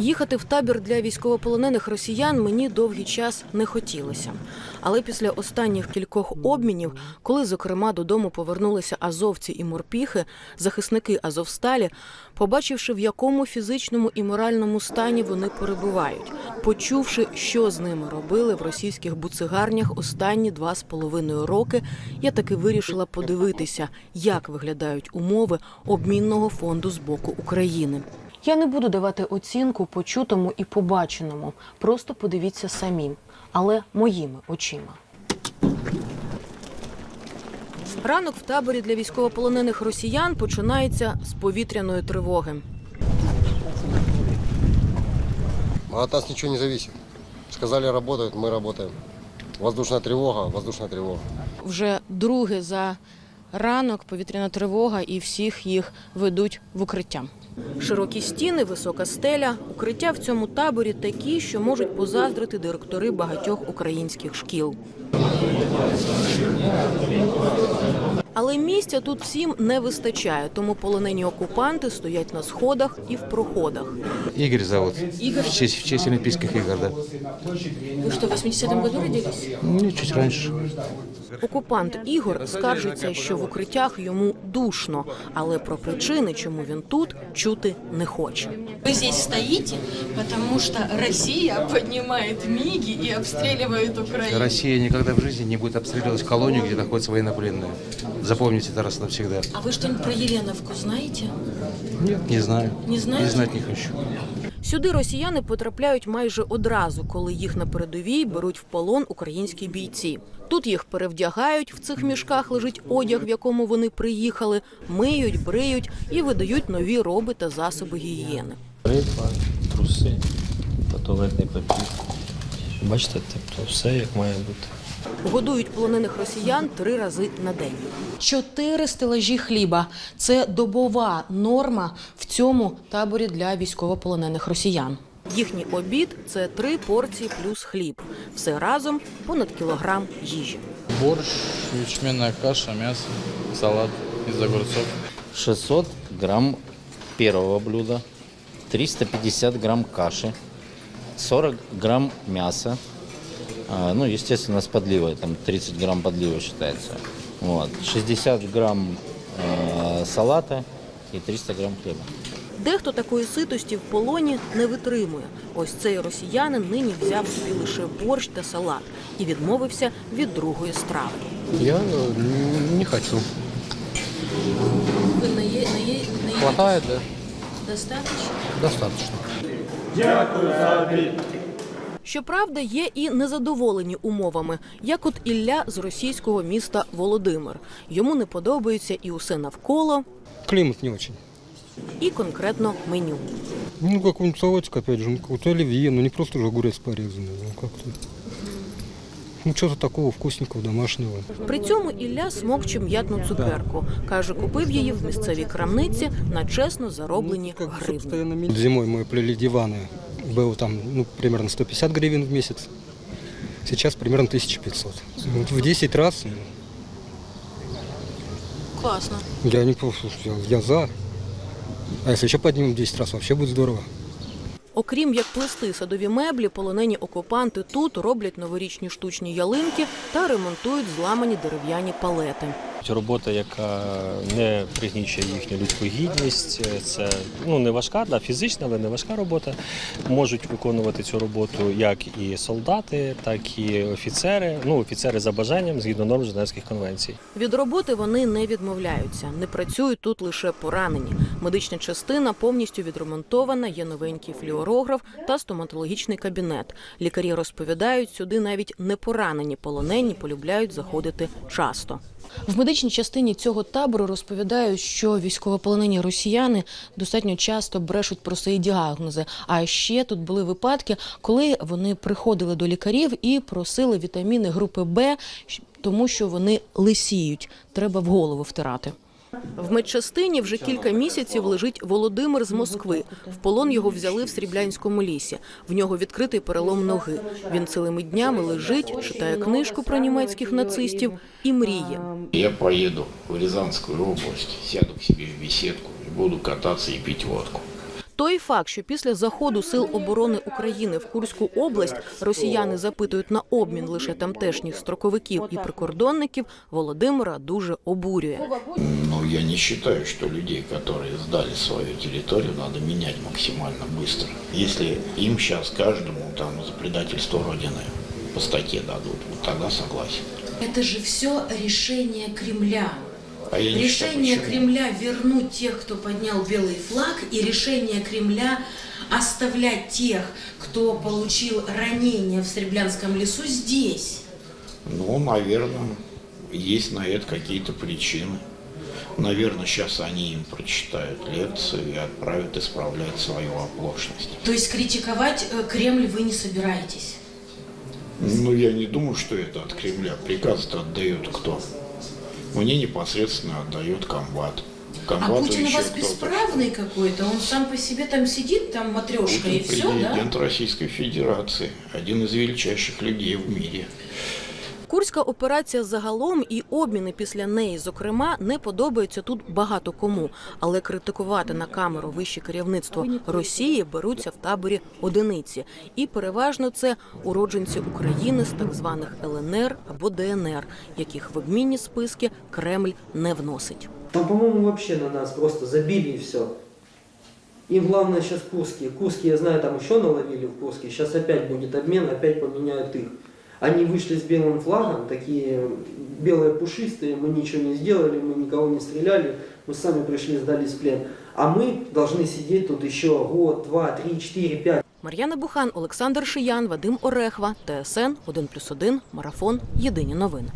Їхати в табір для військовополонених росіян мені довгий час не хотілося. Але після останніх кількох обмінів, коли, зокрема, додому повернулися азовці і морпіхи, захисники Азовсталі, побачивши, в якому фізичному і моральному стані вони перебувають, почувши, що з ними робили в російських буцигарнях останні два з половиною роки, я таки вирішила подивитися, як виглядають умови обмінного фонду з боку України. Я не буду давати оцінку почутому і побаченому. Просто подивіться самі, але моїми очима. Ранок в таборі для військовополонених росіян починається з повітряної тривоги. От нас ничего не зависит. Сказали, работают, мы работаем. Воздушная тревога, воздушная тревога. Вже друге за ранок повітряна тривога, і всіх їх ведуть в укриття. Широкі стіни, висока стеля. Укриття в цьому таборі такі, що можуть позаздрити директори багатьох українських шкіл. Але місця тут всім не вистачає, тому полонені окупанти стоять на сходах і в проходах. Игорь зовут. Игорь? В честь, в честь Олимпийских игр, да. Ви що, в 80-му году родились? Ну, чуть раньше. Окупант Ігор скаржиться, що в укриттях йому душно, але про причини, чому він тут, чути не хоче. Вы здесь стоите, потому что Россия поднимает МИГи и обстреливает Украину. Россия никогда в жизни не будет обстреливать колонию, где находятся военнопленные. Запомните это раз навсегда. А вы что-нибудь про Еленовку знаете? Нет, не знаю. Не знаете? И знать не хочу. Сюди росіяни потрапляють майже одразу, коли їх на передовій беруть в полон українські бійці. Тут їх перевдягають, в цих мішках лежить одяг, в якому вони приїхали, миють, бриють і видають нові роби та засоби гігієни. Риба, труси, туалетний папір. Бачите, тобто все як має бути. Годують полонених росіян три рази на день. Чотири стелажі хліба це добова норма в цьому таборі для військовополонених росіян. Їхній обід це три порції плюс хліб. Все разом понад кілограм їжі. Борщ, ячменная каша, мясо, салат из огурцов. 600 грамм первого блюда, 350 грамм каши, 40 грамм мяса, ну, естественно, с подливой, там 30 грамм подлива считается, вот, 60 грамм э, салата и 300 грамм хлеба. Дехто такої ситості в полоні не витримує. Ось цей росіянин нині взяв собі лише борщ та салат і відмовився від другої страви. Я э, не хочу. Ви не є, не є, не Хватает, да? достатньо? Достаточно. Щоправда, є і незадоволені умовами, як от Ілля з російського міста Володимир. Йому не подобається і усе навколо, Климат не очень. і конкретно меню. Ну, какой-нибудь салатик, опять же, ну, какой-то оливье, ну, не просто же огурец порезанный, ну, как-то. Ну, что-то такого вкусненького, домашнего. При цьому Ілля смокче м'ятну цукерку. Каже, купив її в місцевій крамниці на чесно зароблені Ну, как, гривні. собственно, ми- Зимой мы плели диваны, было там, ну, примерно 150 гривен в месяц. Сейчас примерно 1500. Вот в 10 раз Класно. я не против, я, я за. А если еще поднимем 10 раз, вообще будет здорово. Окрім як плести садові меблі, полонені окупанти тут роблять новорічні штучні ялинки та ремонтують зламані дерев'яні палети. Це робота, яка не пригнічує їхню людську гідність. Це ну не важка, да, фізична, але не важка робота. Можуть виконувати цю роботу як і солдати, так і офіцери. Ну, офіцери за бажанням згідно норм Женевських конвенцій. Від роботи вони не відмовляються. Не працюють тут лише поранені. Медична частина повністю відремонтована, є новенький флюорограф та стоматологічний кабінет. Лікарі розповідають, сюди навіть не поранені полонені полюбляють заходити часто. В медичній частині цього табору розповідають, що військовополонені росіяни достатньо часто брешуть про свої діагнози. А ще тут були випадки, коли вони приходили до лікарів і просили вітаміни групи Б, тому що вони лисіють. Треба в голову втирати. В медчастині вже кілька місяців лежить Володимир з Москви. В полон його взяли в Сріблянському лісі. В нього відкритий перелом ноги. Він цілими днями лежить, читає книжку про німецьких нацистів і мріє. Я поїду в Рязанську область, сяду к собі в бесідку і буду кататися і пити водку. Той факт, що після заходу сил оборони України в Курську область росіяни запитують на обмін лише тамтешніх строковиків і прикордонників, Володимира дуже обурює. Но я не считаю, что людей, которые сдали свою территорию, надо менять максимально быстро. Если им сейчас каждому там за предательство Родины по статье дадут, вот тогда согласен. Это же все решение Кремля. А считаю, Решение почему. Кремля вернуть тех, кто поднял белый флаг, и решение Кремля оставлять тех, кто получил ранения в Среблянском лесу здесь. Ну, наверное, есть на это какие-то причины. Наверное, сейчас они им прочитают лекцию и отправят исправлять свою оплошность. То есть критиковать э, Кремль вы не собираетесь? Ну, я не думаю, что это от Кремля. Приказ-то отдает кто? Мне непосредственно отдает комбат. А Комбату Путин у вас бесправный какой-то, он сам по себе там сидит, там матрешка Путин и все, да? президент Российской Федерации, один из величайших людей в мире. Курська операція загалом і обміни після неї, зокрема, не подобаються тут багато кому. Але критикувати на камеру вище керівництво Росії беруться в таборі одиниці, і переважно це уродженці України з так званих ЛНР або ДНР, яких в обмінні списки Кремль не вносить. Там, по-моему, вообще на нас просто забили и все. Им главное сейчас Курские. Курские, я знаю, там еще наловили в Курске. Сейчас опять будет обмен, опять поменяют их. Они вышли с белым флагом, такие белые пушистые, мы ничего не сделали, мы никого не стреляли, мы сами пришли, сдались в плен. А мы должны сидеть тут еще год, два, три, четыре, пять. Мар'яна Бухан, Олександр Шиян, Вадим Орехва, ТСН 1+,1, Марафон. Єдині новини.